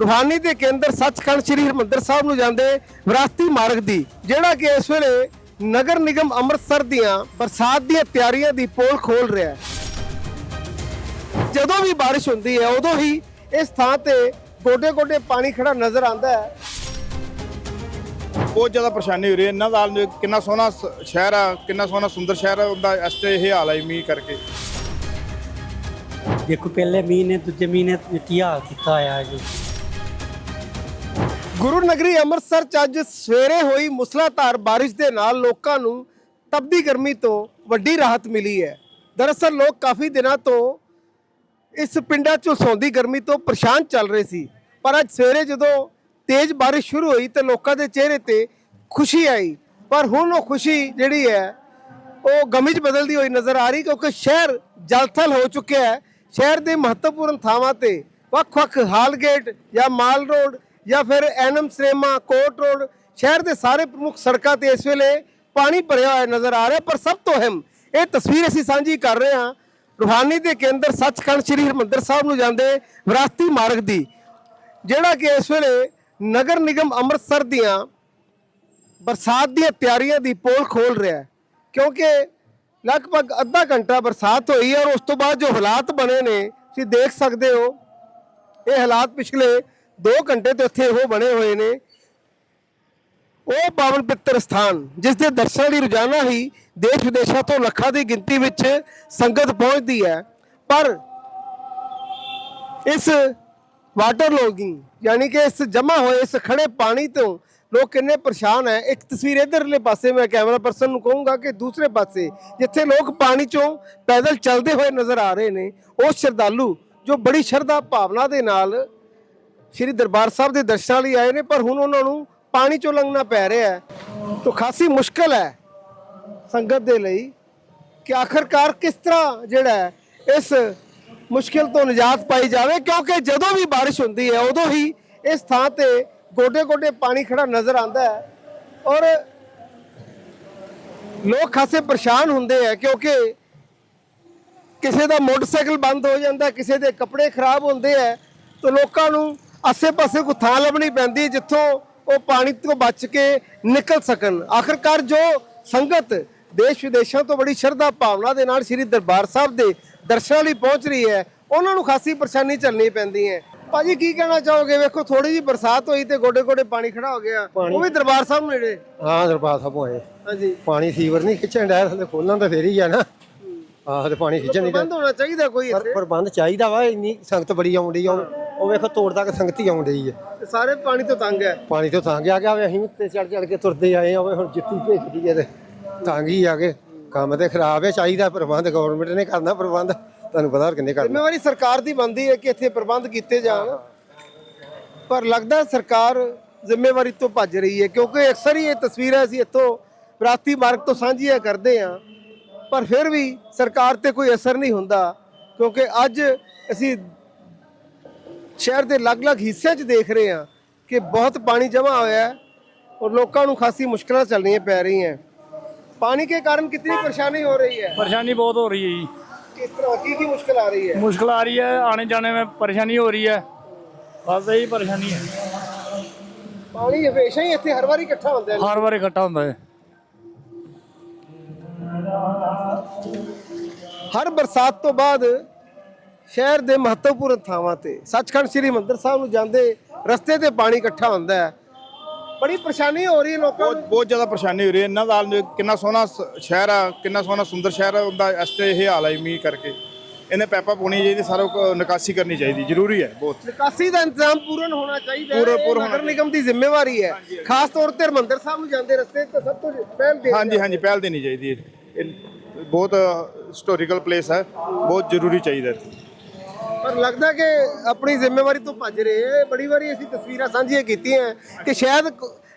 ਰੂਹਾਨੀ ਦੇ ਕੇਂਦਰ ਸੱਚਖੰਡ ਸ੍ਰੀ ਹਰਿਮੰਦਰ ਸਾਹਿਬ ਨੂੰ ਜਾਂਦੇ ਵਿਰਾਸਤੀ ਮਾਰਗ ਦੀ ਜਿਹੜਾ ਕਿ ਇਸ ਵੇਲੇ ਨਗਰ ਨਿਗਮ ਅੰਮ੍ਰਿਤਸਰ ਦੀਆਂ ਬਰਸਾਤ ਦੀਆਂ ਤਿਆਰੀਆਂ ਦੀ ਪੋਲ ਖੋਲ ਰਿਹਾ ਹੈ। ਜਦੋਂ ਵੀ ਬਾਰਿਸ਼ ਹੁੰਦੀ ਹੈ ਉਦੋਂ ਹੀ ਇਸ ਥਾਂ ਤੇ ਗੋਡੇ ਗੋਡੇ ਪਾਣੀ ਖੜਾ ਨਜ਼ਰ ਆਉਂਦਾ ਹੈ। ਬਹੁਤ ਜ਼ਿਆਦਾ ਪਰੇਸ਼ਾਨੀ ਹੋ ਰਹੀ ਹੈ। ਇਹਨਾਂ ਦਾ ਕਿੰਨਾ ਸੋਹਣਾ ਸ਼ਹਿਰ ਆ ਕਿੰਨਾ ਸੋਹਣਾ ਸੁੰਦਰ ਸ਼ਹਿਰ ਆ ਉਹਦਾ ਇਸ ਤੇ ਇਹ ਹਾਲ ਹੈ ਮੀਂਹ ਕਰਕੇ। ਦੇਖੋ ਪਹਿਲੇ ਮੀਂਹ ਨੇ ਦੂਜੇ ਮੀਂਹ ਨੇ ਕੀ ਹਾਲ ਕੀਤਾ ਹੈ ਜੀ। ਗੁਰੂ ਨਗਰੀ ਅੰਮ੍ਰਿਤਸਰ ਚ ਅੱਜ ਸਵੇਰੇ ਹੋਈ ਮੁਸਲਾਧਾਰ ਬਾਰਿਸ਼ ਦੇ ਨਾਲ ਲੋਕਾਂ ਨੂੰ ਤਪਦੀ ਗਰਮੀ ਤੋਂ ਵੱਡੀ ਰਾਹਤ ਮਿਲੀ ਹੈ। ਦਰਅਸਲ ਲੋਕ ਕਾਫੀ ਦਿਨਾਂ ਤੋਂ ਇਸ ਪਿੰਡਾਂ 'ਚੋਂ ਸੌਂਦੀ ਗਰਮੀ ਤੋਂ ਪਰੇਸ਼ਾਨ ਚੱਲ ਰਹੇ ਸੀ। ਪਰ ਅੱਜ ਸਵੇਰੇ ਜਦੋਂ ਤੇਜ਼ ਬਾਰਿਸ਼ ਸ਼ੁਰੂ ਹੋਈ ਤੇ ਲੋਕਾਂ ਦੇ ਚਿਹਰੇ ਤੇ ਖੁਸ਼ੀ ਆਈ। ਪਰ ਹੁਣ ਉਹ ਖੁਸ਼ੀ ਜਿਹੜੀ ਹੈ, ਉਹ ਗਮੀ ਬਦਲਦੀ ਹੋਈ ਨਜ਼ਰ ਆ ਰਹੀ ਕਿਉਂਕਿ ਸ਼ਹਿਰ ਜਲਥਲ ਹੋ ਚੁੱਕਿਆ ਹੈ। ਸ਼ਹਿਰ ਦੇ ਮਹੱਤਵਪੂਰਨ ਥਾਵਾਂ ਤੇ ਵੱਖ-ਵੱਖ ਹਾਲਗੇਟ ਜਾਂ ਮਾਲ ਰੋਡ ਜਾਂ ਫਿਰ ਐਨਮ ਸਿਨੇਮਾ, ਕੋਟ ਰੋਡ, ਸ਼ਹਿਰ ਦੇ ਸਾਰੇ ਪ੍ਰਮੁੱਖ ਸੜਕਾਂ ਤੇ ਇਸ ਵੇਲੇ ਪਾਣੀ ਭਰਿਆ ਹੋਇਆ ਨਜ਼ਰ ਆ ਰਿਹਾ। ਪਰ ਸਭ ਤੋਂ ਅਹਿਮ ਇਹ ਤਸਵੀਰ ਅਸੀਂ ਸਾਂਝੀ ਕਰ ਰਹੇ ਹਾਂ ਰੂਹਾਨੀ ਦੇ ਕੇਂਦਰ ਸੱਚਖੰਡ ਸ੍ਰੀ ਹਰਿਮੰਦਰ ਸਾਹਿਬ ਨੂੰ ਜਾਂਦੇ ਵਿਰਾਸਤੀ ਮਾਰਗ ਦੀ, ਜਿਹੜਾ ਕਿ ਇਸ ਵੇਲੇ ਨਗਰ ਨਿਗਮ ਅੰਮ੍ਰਿਤਸਰ ਦੀਆਂ ਬਰਸਾਤ ਦੀਆਂ ਤਿਆਰੀਆਂ ਦੀ ਪੋਲ ਖੋਲ ਰਿਹਾ ਹੈ। ਕਿਉਂਕਿ ਲਗਭਗ ਅੱਧਾ ਘੰਟਾ ਬਰਸਾਤ ਹੋਈ ਹੈ ਔਰ ਉਸ ਤੋਂ ਬਾਅਦ ਜੋ ਹਾਲਾਤ ਬਣੇ ਨੇ, ਤੁਸੀਂ ਦੇਖ ਸਕਦੇ ਹੋ, ਇਹ ਹਾਲਾਤ ਪਿਛਲੇ 2 ਘੰਟੇ 'ਤੇ ਉੱਥੇ ਉਹ ਬਣੇ ਹੋਏ ਨੇ। ਉਹ ਪਾਵਨ ਪਿੱਤਰ ਸਥਾਨ ਜਿਸ ਦੇ ਦਰਸ਼ਨਾਂ ਲਈ ਰੋਜ਼ਾਨਾ ਹੀ ਦੇਸ਼ ਵਿਦੇਸ਼ਾਂ ਤੋਂ ਲੱਖਾਂ ਦੀ ਗਿਣਤੀ ਵਿੱਚ ਸੰਗਤ ਪਹੁੰਚਦੀ ਹੈ। ਪਰ ਇਸ ਵਾਟਰ ਲੋਗਿੰਗ ਯਾਨੀ ਕਿ ਇਸ ਜਮਾ ਹੋਏ, ਇਸ ਖੜੇ ਪਾਣੀ ਤੋਂ ਲੋਕ ਕਿੰਨੇ ਪਰੇਸ਼ਾਨ ਹੈ। ਇੱਕ ਤਸਵੀਰ ਇਧਰਲੇ ਪਾਸੇ ਮੈਂ ਕੈਮਰਾ ਪਰਸਨ ਨੂੰ ਕਹੂੰਗਾ ਕਿ ਦੂਸਰੇ ਪਾਸੇ, ਜਿੱਥੇ ਲੋਕ ਪਾਣੀ ਚੋਂ ਪੈਦਲ ਚੱਲਦੇ ਹੋਏ ਨਜ਼ਰ ਆ ਰਹੇ ਨੇ, ਉਹ ਸ਼ਰਧਾਲੂ ਜੋ ਬੜੀ ਸ਼ਰਧਾ ਭਾਵਨਾ ਦੇ ਨਾਲ ਸ਼੍ਰੀ ਦਰਬਾਰ ਸਾਹਿਬ ਦੇ ਦਰਸ਼ਨਾਂ ਲਈ ਆਏ ਨੇ, ਪਰ ਹੁਣ ਉਹਨਾਂ ਨੂੰ ਪਾਣੀ ਚੋਂ ਲੰਘਣਾ ਪੈ ਰਿਹਾ ਹੈ। ਤਾਂ ਖਾਸੀ ਮੁਸ਼ਕਲ ਹੈ ਸੰਗਤ ਦੇ ਲਈ ਕਿ ਆਖਰਕਾਰ ਕਿਸ ਤਰ੍ਹਾਂ ਜਿਹੜਾ ਇਸ ਮੁਸ਼ਕਿਲ ਤੋਂ ਨਿਜਾਤ ਪਾਈ ਜਾਵੇ, ਕਿਉਂਕਿ ਜਦੋਂ ਵੀ ਬਾਰਿਸ਼ ਹੁੰਦੀ ਹੈ, ਉਦੋਂ ਹੀ ਇਸ ਥਾਂ ਤੇ ਗੋਡੇ ਗੋਡੇ ਪਾਣੀ ਖੜਾ ਨਜ਼ਰ ਆਉਂਦਾ ਹੈ। ਔਰ ਲੋਕ ਖਾਸੇ ਪਰੇਸ਼ਾਨ ਹੁੰਦੇ ਆ ਕਿਉਂਕਿ ਕਿਸੇ ਦਾ ਮੋਟਰਸਾਈਕਲ ਬੰਦ ਹੋ ਜਾਂਦਾ, ਕਿਸੇ ਦੇ ਕੱਪੜੇ ਖਰਾਬ ਹੁੰਦੇ ਆ ਤਾਂ ਲੋਕਾਂ ਨੂੰ ਆਸੇ-ਪਾਸੇ ਕੋਈ ਥਾਂ ਲੱਭਣੀ ਪੈਂਦੀ ਜਿੱਥੋਂ ਉਹ ਪਾਣੀ ਤੋਂ ਬਚ ਕੇ ਨਿਕਲ ਸਕਣ। ਆਖਰਕਾਰ ਜੋ ਸੰਗਤ ਦੇਸ਼ ਵਿਦੇਸ਼ਾਂ ਤੋਂ ਬੜੀ ਸ਼ਰਧਾ ਭਾਵਨਾ ਦੇ ਨਾਲ ਸ੍ਰੀ ਦਰਬਾਰ ਸਾਹਿਬ ਦੇ ਦਰਸ਼ਨਾਂ ਲਈ ਪਹੁੰਚ ਰਹੀ ਹੈ ਉਹਨਾਂ ਨੂੰ ਖਾਸੀ ਪਰੇਸ਼ਾਨੀ ਝੱਲਣੀ ਪੈਂਦੀ ਹੈ। ਭਾਜੀ ਕੀ ਕਹਿਣਾ ਚਾਹੋਗੇ? ਵੇਖੋ ਥੋੜੀ ਜਿਹੀ ਬਰਸਾਤ ਹੋਈ ਤੇ ਗੋਡੇ-ਗੋਡੇ ਪਾਣੀ ਖੜਾ ਹੋ ਗਿਆ। ਉਹ ਵੀ ਦਰਬਾਰ ਸਾਹਿਬ ਨੇੜੇ? ਹਾਂ ਦਰਬਾਰ ਸਾਹਿਬ ਹੋਏ। ਹਾਂਜੀ। ਪਾਣੀ ਸੀਵਰ ਨਹੀਂ ਖਿੱਚਣ ਡਿਆ ਥੱਲੇ ਖੋਲਣਾ ਤਾਂ ਫੇਰ ਹੀ ਆ ਨਾ। ਆਹ ਤੇ ਪਾਣੀ ਖਿੱਚਣ ਨਹੀਂ ਬੰਦ ਹੋਣਾ ਚਾਹੀਦਾ ਕੋਈ ਪਰ ਇੱਥੇ ਪ੍ਰਬੰਧ ਚਾਹੀਦਾ ਵਾ ਇੰਨੀ ਸੰਗਤ ਬੜੀ ਆਉਂਦੀ ਆ। ਉਹ ਵੇਖੋ ਤੋੜ ਤੱਕ ਸੰਗਤ ਹੀ ਆਉਂਦੀ ਹੈ ਤੇ ਸਾਰੇ ਪਾਣੀ ਤੋਂ ਤੰਗ ਹੈ। ਪਾਣੀ ਤੋਂ ਤਾਂ ਗਿਆ ਗਿਆ ਵੇ ਅਸੀਂ ਉੱਤੇ ਚੜ ਚੜ ਕੇ ਤੁਰਦੇ ਆਏ ਆ ਵੇ ਹੁਣ ਜਿੱਤੀ ਭੇਜਦੀ ਹੈ ਤੇ ਤੰਗ ਹੀ ਆ ਕੇ ਕੰਮ ਤੇ ਖਰਾਬ ਹੈ ਚਾਹੀਦਾ ਪ੍ਰਬੰਧ ਗਵਰਨਮੈਂਟ ਨੇ ਕਰਨਾ ਪ੍ਰਬੰਧ। ਤੁਹਾਨੂੰ ਪਤਾ ਹੋਰ ਕਿੰਨੇ ਕਰਨਾ। ਜ਼ਿੰਮੇਵਾਰੀ ਸਰਕਾਰ ਦੀ ਬਣਦੀ ਹੈ ਕਿ ਇੱਥੇ ਪ੍ਰਬੰਧ ਕੀਤੇ ਜਾਣ। ਪਰ ਲੱਗਦਾ ਸਰਕਾਰ ਜ਼ਿੰਮੇਵਾਰੀ ਤੋਂ ਭੱਜ ਰਹੀ ਹੈ ਕਿਉਂਕਿ ਅਕਸਰ ਹੀ ਇਹ ਤਸਵੀਰਾਂ ਅਸੀਂ ਇੱਥੋਂ ਵਿਰਾਸਤੀ ਮਾਰਗ ਤੋਂ ਸਾਂਝੀਆਂ ਕਰਦੇ ਹਾਂ। ਪਰ ਫਿਰ ਵੀ ਸਰਕਾਰ ਤੇ ਕੋਈ ਅਸਰ ਨਹੀਂ ਹੁੰਦਾ ਕਿਉਂਕਿ ਅੱਜ ਅਸੀਂ ਸ਼ਹਿਰ ਦੇ ਅਲੱਗ-ਅਲੱਗ ਹਿੱਸਿਆਂ 'ਚ ਦੇਖ ਰਹੇ ਹਾਂ ਕਿ ਬਹੁਤ ਪਾਣੀ ਜਮ੍ਹਾਂ ਹੋਇਆ ਹੈ ਔਰ ਲੋਕਾਂ ਨੂੰ ਖਾਸੀ ਮੁਸ਼ਕਲਾਂ ਚੱਲਣੀਆਂ ਪੈ ਰਹੀਆਂ ਪਾਣੀ के कारण कितनी परेशानी हो रही है परेशानी बहुत हो रही है जी किस तरह की की मुश्किल आ रही है मुश्किल आ रही है आने जाने में परेशानी हो रही है बस यही परेशानी है ਪਾਣੀ ਹਮੇਸ਼ਾ ਹੀ ਇੱਥੇ ਹਰ ਵਾਰੀ ਇਕੱਠਾ ਹੁੰਦਾ ਹੈ हर बार इकट्ठा होता है ਹਰ ਬਰਸਾਤ ਤੋਂ ਬਾਅਦ ਸ਼ਹਿਰ ਦੇ ਮਹੱਤਵਪੂਰਨ ਥਾਵਾਂ ਤੇ ਸੱਚਖੰਡ ਸ੍ਰੀ ਮੰਦਰ ਸਾਹਿਬ ਨੂੰ ਜਾਂਦੇ ਰਸਤੇ ਤੇ ਪਾਣੀ ਇਕੱਠਾ ਹੁੰਦਾ ਹੈ। ਬੜੀ ਪਰੇਸ਼ਾਨੀ ਹੋ ਰਹੀ ਹੈ ਲੋਕਾਂ ਬਹੁਤ ਨੂੰ। ਬਹੁਤ ਜ਼ਿਆਦਾ ਪਰੇਸ਼ਾਨੀ ਹੋ ਰਹੀ ਹੈ। ਇਹਨਾਂ ਦਾ ਹਾਲ ਕਿੰਨਾ ਸੋਹਣਾ ਸ- ਸ਼ਹਿਰ ਆ ਕਿੰਨਾ ਸੋਹਣਾ ਸੁੰਦਰ ਸ਼ਹਿਰ ਆ ਉਹਦਾ ਇਸ ਤੇ ਇਹ ਹਾਲ ਹੈ ਮੀਂਹ ਕਰਕੇ। ਇਹਨੇ ਪੈਪਾ ਪਾਉਣੀ ਚਾਹੀਦੀ ਸਾਰਾ ਕੁ ਨਿਕਾਸੀ ਕਰਨੀ ਚਾਹੀਦੀ ਜ਼ਰੂਰੀ ਹੈ ਬਹੁਤ। ਨਿਕਾਸੀ ਦਾ ਇੰਤਜ਼ਾਮ ਪੂਰਨ ਹੋਣਾ ਚਾਹੀਦਾ ਹੈ। ਪੂਰਾ- ਇਹ ਨਗਰ ਹੋਣਾ ਨਿਗਮ ਦੀ ਜ਼ਿੰਮੇਵਾਰੀ ਹੈ। ਖਾਸ ਤੌਰ ਤੇ ਹਰਮੰਦਰ ਸਾਹਿਬ ਨੂੰ ਜਾਂਦੇ ਰਸਤੇ ਤੇ ਸਭ ਤੋਂ ਪਹਿਲ ਦੇ ਹਾਂਜੀ ਹਾਂਜੀ ਪਹਿਲ ਦੇਣੀ ਚਾਹੀਦੀ ਹੈ। ਇਹ ਬਹੁਤ ਹਿਸਟੋਰੀਕਲ ਪਲੇਸ ਹੈ। ਬਹੁਤ ਜ਼ਰੂਰੀ ਚਾਹੀਦਾ ਇੱਥੇ ਪਰ ਲੱਗਦਾ ਕਿ ਆਪਣੀ ਜ਼ਿੰਮੇਵਾਰੀ ਤੋਂ ਭੱਜ ਰਹੇ ਹੈ ਬੜੀ ਵਾਰੀ ਅਸੀਂ ਤਸਵੀਰਾਂ ਸਾਂਝੀਆਂ ਕੀਤੀਆਂ ਕਿ ਸ਼ਾਇਦ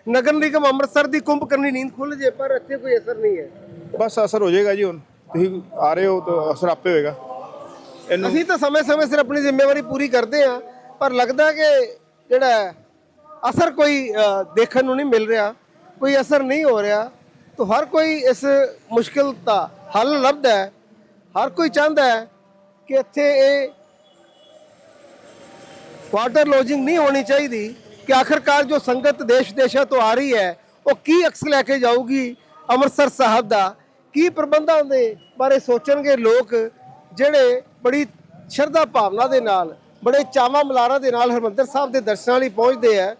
ਨਗਰ ਨਿਗਮ ਅੰਮ੍ਰਿਤਸਰ ਦੀ ਕੁੰਭ ਕਰਨੀ ਨੀਂਦ ਖੁੱਲ ਜੇ ਪਰ ਇੱਥੇ ਕੋਈ ਅਸਰ ਨਹੀਂ ਹੈ। ਬਸ ਅਸਰ ਹੋ ਜਾਏਗਾ ਜੀ ਹੁਣ। ਤੁਸੀਂ ਆ ਰਹੇ ਹੋ ਤਾਂ ਅਸਰ ਆਪੇ ਹੋਏਗਾ। ਅਸੀਂ ਤਾਂ ਸਮੇਂ-ਸਮੇਂ ਸਿਰ ਆਪਣੀ ਜ਼ਿੰਮੇਵਾਰੀ ਪੂਰੀ ਕਰਦੇ ਹਾਂ ਪਰ ਲੱਗਦਾ ਕਿ ਜਿਹੜਾ ਅਸਰ ਕੋਈ ਦੇਖਣ ਨੂੰ ਨਹੀਂ ਮਿਲ ਰਿਹਾ ਕੋਈ ਅਸਰ ਨਹੀਂ ਹੋ ਰਿਹਾ। ਤਾਂ ਹਰ ਕੋਈ ਇਸ ਮੁਸ਼ਕਿਲ ਦਾ ਹੱਲ ਲੱਭਦਾ ਹੈ। ਹਰ ਕੋਈ ਚਾਹੁੰਦਾ ਹੈ ਕਿ ਇੱਥੇ ਇਹ ਵਾਟਰ ਲੋਜਿੰਗ ਨਹੀਂ ਹੋਣੀ ਚਾਹੀਦੀ ਕਿ ਆਖਰਕਾਰ ਜੋ ਸੰਗਤ ਦੇਸ਼ ਦੇਸ਼ਾਂ ਤੋਂ ਆ ਰਹੀ ਹੈ, ਉਹ ਕੀ ਅਕਸ ਲੈ ਕੇ ਜਾਊਗੀ ਅੰਮ੍ਰਿਤਸਰ ਸਾਹਿਬ ਦਾ? ਕੀ ਪ੍ਰਬੰਧਾਂ ਦੇ ਬਾਰੇ ਸੋਚਣਗੇ ਲੋਕ ਜਿਹੜੇ ਬੜੀ ਸ਼ਰਧਾ ਭਾਵਨਾ ਦੇ ਨਾਲ, ਬੜੇ ਚਾਵਾਂ ਮਲਾਰਾਂ ਦੇ ਨਾਲ ਹਰਮੰਦਰ ਸਾਹਿਬ ਦੇ ਦਰਸ਼ਨਾਂ ਲਈ ਪਹੁੰਚਦੇ ਆ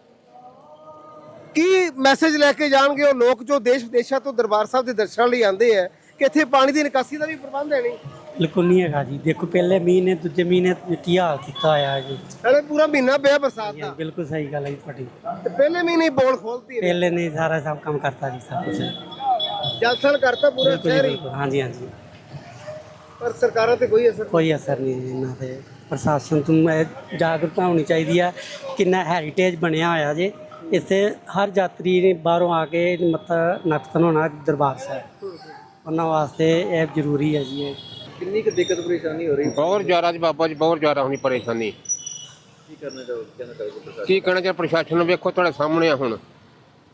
ਕੀ ਮੈਸੇਜ ਲੈ ਕੇ ਜਾਣਗੇ ਉਹ ਲੋਕ ਜੋ ਦੇਸ਼ ਵਿਦੇਸ਼ਾਂ ਤੋਂ ਦਰਬਾਰ ਸਾਹਿਬ ਦੇ ਦਰਸ਼ਨਾਂ ਲਈ ਆਉਂਦੇ ਆ ਕਿ ਇੱਥੇ ਪਾਣੀ ਦੀ ਨਿਕਾਸੀ ਦਾ ਵੀ ਪ੍ਰਬੰਧ ਹੈ ਨਹੀਂ? ਬਿਲਕੁਲ ਨਹੀਂ ਹੈਗਾ ਜੀ। ਦੇਖੋ ਪਹਿਲੇ ਮਹੀਨੇ ਦੂਜੇ ਮਹੀਨੇ ਕੀ ਹਾਲ ਕੀਤਾ ਹੈ ਜੀ। ਹਲੇ ਪੂਰਾ ਮਹੀਨਾ ਪਿਆ ਬਰਸਾਤ ਦਾ। ਬਿਲਕੁਲ ਸਹੀ ਗੱਲ ਹੈ ਜੀ ਤੁਹਾਡੀ। ਤੇ ਪਹਿਲੇ ਮਹੀਨੇ ਹੀ ਬੋਲ ਖੋਲਤੀ ਹੈ ਪਹਿਲੇ ਨੇ ਸਾਰਾ ਸਭ ਕੰਮ ਕਰਤਾ ਜੀ ਸਭ ਕੁਝ ਜਲਸਣ ਕਰਤਾ ਪੂਰਾ ਬਿਲਕੁਲ ਜੀ, ਸ਼ਹਿਰ ਹੀ। ਬਿਲਕੁਲ। ਹਾਂਜੀ ਹਾਂਜੀ। ਪਰ ਸਰਕਾਰਾਂ ਤੇ ਕੋਈ ਅਸਰ ਕੋਈ ਅਸਰ ਨਹੀਂ ਜੀ ਇਹਨਾਂ ਤੇ। ਪ੍ਰਸ਼ਾਸਨ ਤੋਂ ਇਹ ਜਾਗਰੂਕਤਾ ਹੋਣੀ ਚਾਹੀਦੀ ਹੈ ਕਿੰਨਾ ਹੈਰੀਟੇਜ ਬਣਿਆ ਹੋਇਆ ਜੇ। ਇੱਥੇ ਹਰ ਯਾਤਰੀ ਨੇ ਬਾਹਰੋਂ ਆ ਕੇ ਮੱਥਾ ਨਤਨ ਹੋਣਾ ਦਰਬਾਰ ਸਾਹਿਬ। ਉਹਨਾਂ ਵਾਸਤੇ ਇਹ ਜ਼ਰੂਰੀ ਹੈ ਜੀ ਇਹ। ਕਿੰਨੀ ਕੁ ਦਿੱਕਤ ਪਰੇਸ਼ਾਨੀ ਹੋ ਰਹੀ ਬਹੁਤ ਜ਼ਿਆਦਾ ਜੀ ਬਾਬਾ ਜੀ ਬਹੁਤ ਜ਼ਿਆਦਾ ਹੋਣੀ ਪਰੇਸ਼ਾਨੀ। ਕੀ ਕਰਨਾ ਚਾਹੋਗੇ ਕੀ ਕਹਿਣਾ ਚਾਹ ਪ੍ਰਸ਼ਾਸਨ? ਨੂੰ ਵੇਖੋ ਤੁਹਾਡੇ ਸਾਹਮਣੇ ਆ ਹੁਣ।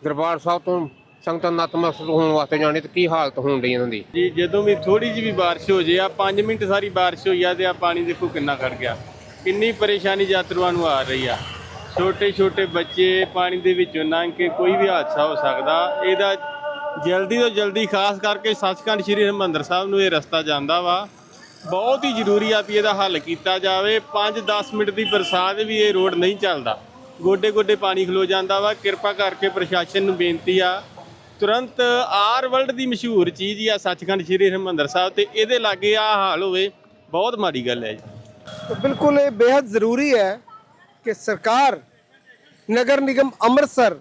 ਦਰਬਾਰ ਸਾਹਿਬ ਤੋਂ ਸੰਗਤਾਂ ਨਤਮਸਤਕ ਹੋਣ ਵਾਸਤੇ ਜਾਣੇ ਤੇ ਕੀ ਹਾਲਤ ਹੋਣ ਡਈ ਇਹਨਾਂ ਦੀ? ਜੀ ਜਦੋਂ ਵੀ ਥੋੜੀ ਜਿਹੀ ਵੀ ਬਾਰਿਸ਼ ਹੋ ਜੇ ਆ 5 ਮਿੰਟ ਸਾਰੀ ਬਾਰਿਸ਼ ਹੋਈ ਆ ਤੇ ਆ ਪਾਣੀ ਦੇਖੋ ਕਿੰਨਾ ਖੜ ਗਿਆ। ਕਿੰਨੀ ਪਰੇਸ਼ਾਨੀ ਯਾਤਰੂਆਂ ਨੂੰ ਆ ਰਹੀ ਆ। ਛੋਟੇ ਛੋਟੇ ਬੱਚੇ ਪਾਣੀ ਦੇ ਵਿੱਚੋਂ ਲੰਘ ਕੇ ਕੋਈ ਵੀ ਹਾਦਸਾ ਹੋ ਸਕਦਾ। ਇਹਦਾ ਜਲਦੀ ਤੋਂ ਜਲਦੀ, ਖਾਸ ਕਰਕੇ ਸੱਚਖੰਡ ਸ੍ਰੀ ਹਰਿਮੰਦਰ ਸਾਹਿਬ ਨੂੰ ਇਹ ਰਸਤਾ ਜਾਂਦਾ ਵਾ। ਬਹੁਤ ਹੀ ਜ਼ਰੂਰੀ ਆ ਵੀ ਇਹਦਾ ਹੱਲ ਕੀਤਾ ਜਾਵੇ। 5-10 ਮਿੰਟ ਦੀ ਬਰਸਾਤ ਵੀ ਇਹ ਰੋਡ ਨਹੀਂ ਚੱਲਦਾ। ਗੋਡੇ ਗੋਡੇ ਪਾਣੀ ਖਲੋ ਜਾਂਦਾ ਵਾ। ਕਿਰਪਾ ਕਰਕੇ ਪ੍ਰਸ਼ਾਸਨ ਨੂੰ ਬੇਨਤੀ ਆ। ਤੁਰੰਤ ਆਰ ਵਰਲਡ ਦੀ ਮਸ਼ਹੂਰ ਚੀਜ਼ ਆ ਸੱਚਖੰਡ ਸ੍ਰੀ ਹਰਿਮੰਦਰ ਸਾਹਿਬ ਤੇ ਇਹਦੇ ਲਾਗੇ ਆ ਹਾਲ ਹੋਵੇ। ਬਹੁਤ ਮਾੜੀ ਗੱਲ ਹੈ ਜੀ। ਬਿਲਕੁਲ ਇਹ ਬੇहद ਜ਼ਰੂਰੀ ਹੈ ਕਿ ਸਰਕਾਰ, ਨਗਰ ਨਿਗਮ ਅੰਮ੍ਰਿਤਸਰ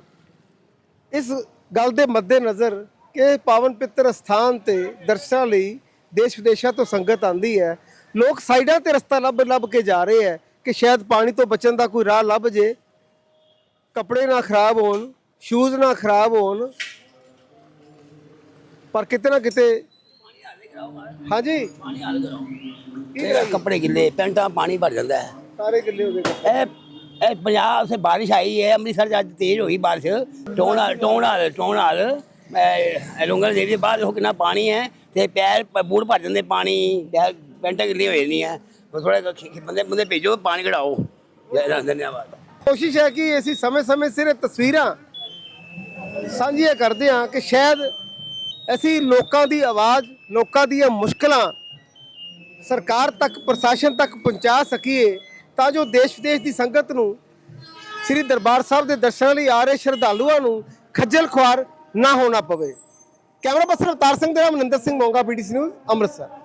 ਇਸ ਗੱਲ ਦੇ ਮੱਦੇਨਜ਼ਰ ਕਿ ਪਾਵਨ ਪਿੱਤਰ ਸਥਾਨ ਤੇ ਦਰਸ਼ਨਾਂ ਲਈ ਦੇਸ਼ ਵਿਦੇਸ਼ਾਂ ਤੋਂ ਸੰਗਤ ਆਂਦੀ ਹੈ। ਲੋਕ ਸਾਈਡਾਂ ਤੇ ਰਸਤਾ ਲੱਭ ਲੱਭ ਕੇ ਜਾ ਰਹੇ ਹੈ ਕਿ ਸ਼ਾਇਦ ਪਾਣੀ ਤੋਂ ਬਚਣ ਦਾ ਕੋਈ ਰਾਹ ਲੱਭ ਜੇ। ਕੱਪੜੇ ਨਾ ਖਰਾਬ ਹੋਣ ਸ਼ੂਜ਼ ਨਾ ਖਰਾਬ ਹੋਣ। ਪਰ ਕਿਤੇ ਨਾ ਕਿਤੇ ਹਾਂਜੀ। ਇਹ ਕੱਪੜੇ ਗਿੱਲੇ ਪੈਂਟਾਂ ਪਾਣੀ ਭਰ ਜਾਂਦਾ ਹੈ। ਸਾਰੇ ਗਿੱਲੇ ਹੋ ਗਏ ਇਹ ਇਹ ਪੰਜਾਬ ਸੇ ਬਾਰਿਸ਼ ਆਈ ਹੈ, ਅੰਮ੍ਰਿਤਸਰ 'ਚ ਅੱਜ ਤੇਜ਼ ਹੋਈ ਬਾਰਿਸ਼। ਟੋਨਾਲ ਟੋਨਾਲ ਟੋਨਾਲ ਲੁੰਗਰ ਦੇਵੀ ਦੇ ਬਾਅਦ ਦੇਖੋ ਕਿੰਨਾ ਪਾਣੀ ਹੈ ਤੇ ਪੈਰ ਪ- ਬੂਟ ਭਰ ਜਾਂਦੇ ਪਾਣੀ। ਪੈਰ ਪੈਂਟਾਂ ਗਿੱਲੀਆਂ ਹੋ। ਜਾਂਦੀਆਂ ਥੋੜਾ ਬੰਦੇ ਬੰਦੇ ਭੇਜੋ, ਪਾਣੀ ਕਢਾਓ। ਧੰਨਵਾਦ। ਕੋਸ਼ਿਸ਼ ਹੈ ਕਿ ਅਸੀਂ ਸਮੇਂ-ਸਮੇਂ ਸਿਰ ਤਸਵੀਰਾਂ ਸਾਂਝੀਆਂ ਕਰਦੇ ਹਾਂ ਕਿ ਸ਼ਾਇਦ ਅਸੀਂ ਲੋਕਾਂ ਦੀ ਆਵਾਜ਼, ਲੋਕਾਂ ਦੀਆਂ ਮੁਸ਼ਕਲਾਂ ਸਰਕਾਰ ਤੱਕ, ਪ੍ਰਸ਼ਾਸਨ ਤੱਕ ਪਹੁੰਚਾ ਸਕੀਏ। ਤਾਂ ਜੋ ਦੇਸ਼ ਵਿਦੇਸ਼ ਦੀ ਸੰਗਤ ਨੂੰ ਸ੍ਰੀ ਦਰਬਾਰ ਸਾਹਿਬ ਦੇ ਦਰਸ਼ਨਾਂ ਲਈ ਆ ਰਹੇ ਸ਼ਰਧਾਲੂਆਂ ਨੂੰ ਖੱਜਲ ਖੁਆਰ ਨਾ ਹੋਣਾ ਪਵੇ। ਕੈਮਰਾ ਪਰਸਨ ਅਵਤਾਰ ਸਿੰਘ ਦੇ ਨਾਲ ਮਨਿੰਦਰ ਸਿੰਘ ਮੋਂਗਾ ਪੀਟੀਸੀ ਨਿਊਜ਼ ਅੰਮ੍ਰਿਤਸਰ।